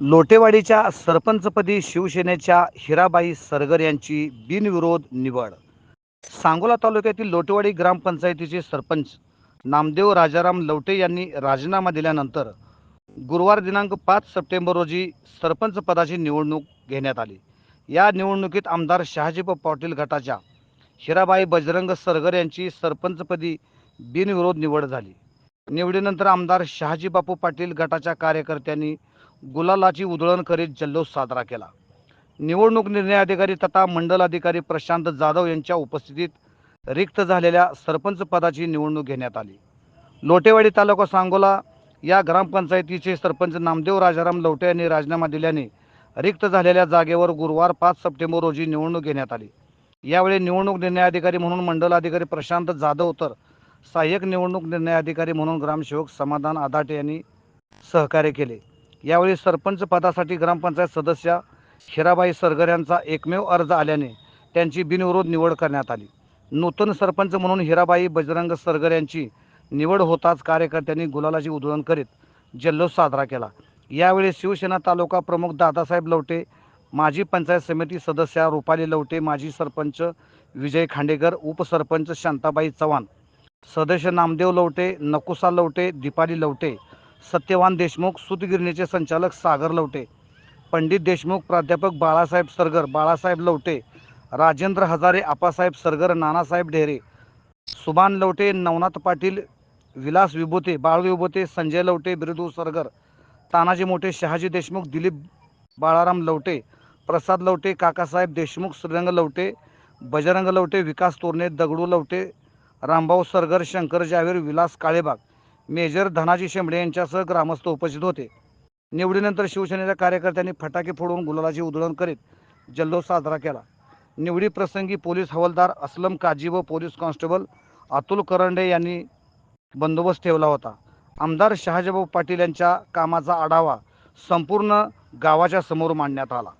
लोटेवाडीच्या सरपंचपदी शिवसेनेच्या हिराबाई सरगर यांची बिनविरोध निवड. सांगोला तालुक्यातील लोटेवाडी ग्रामपंचायतीचे सरपंच नामदेव राजाराम लवटे यांनी राजीनामा दिल्यानंतर गुरुवार दिनांक पाच सप्टेंबर रोजी सरपंच पदाची निवडणूक घेण्यात आली. या निवडणुकीत आमदार शहाजीबाब पाटील गटाच्या हिराबाई बजरंग सरगर यांची सरपंचपदी बिनविरोध निवड झाली. निवडीनंतर आमदार शहाजीबापू पाटील गटाच्या कार्यकर्त्यांनी गुलालाची उधळण करीत जल्लोष साजरा केला. निवडणूक निर्णय अधिकारी तथा मंडल अधिकारी प्रशांत जाधव यांच्या उपस्थितीत रिक्त झालेल्या सरपंच पदाची निवडणूक घेण्यात आली. लोटेवाडी तालुका सांगोला या ग्रामपंचायतीचे सरपंच नामदेव राजाराम लवटे यांनी राजीनामा दिल्याने रिक्त झालेल्या जागेवर गुरुवार पाच सप्टेंबर रोजी निवडणूक घेण्यात आली. यावेळी निवडणूक निर्णय अधिकारी म्हणून मंडल अधिकारी प्रशांत जाधव तर सहाय्यक निवडणूक निर्णय अधिकारी म्हणून ग्रामसेवक समाधान आदाटे यांनी सहकार्य केले. यावेळी सरपंच पदासाठी ग्रामपंचायत सदस्य हिराबाई सरगर यांचा एकमेव अर्ज आल्याने त्यांची बिनविरोध निवड करण्यात आली. नूतन सरपंच म्हणून हिराबाई बजरंग सरगर यांची निवड होताच कार्यकर्त्यांनी गुलालाची उधळण करीत जल्लोष साजरा केला. यावेळी शिवसेना तालुका प्रमुख दादासाहेब लवटे माजी पंचायत समिती सदस्या रुपाली लवटे माजी सरपंच विजय खांडेकर उपसरपंच शांताबाई चव्हाण सदस्य नामदेव लवटे नकुसा लवटे दीपाली लवटे सत्यवान देशमुख सूतगिरणीचे संचालक सागर लवटे पंडित देशमुख प्राध्यापक बाळासाहेब सरगर बाळासाहेब लवटे राजेंद्र हजारे आपासाहेब सरगर नानासाहेब ढेरे सुभान लवटे नवनाथ पाटील विलास विभूते बाळ विभूते संजय लवटे बिरदू सरगर तानाजी मोठे शहाजी देशमुख दिलीप बाळाराम लवटे प्रसाद लवटे काकासाहेब देशमुख श्रीरंग लवटे बजरंग लवटे विकास तोरणे दगडू लवटे रामभाऊ सरगर शंकर जावेर विलास काळेबाग मेजर धनाजी शेंबडे यांच्यासह ग्रामस्थ उपस्थित होते. निवडीनंतर शिवसेनेच्या कार्यकर्त्यांनी फटाके फोडून गुलालाची उधळण करीत जल्लोष साजरा केला. निवडी प्रसंगी पोलीस हवालदार असलम काजी व पोलीस कॉन्स्टेबल अतुल करंडे यांनी बंदोबस्त ठेवला होता. आमदार शहाजीभाऊ पाटील यांच्या कामाचा आढावा संपूर्ण गावाच्या समोर मांडण्यात आला.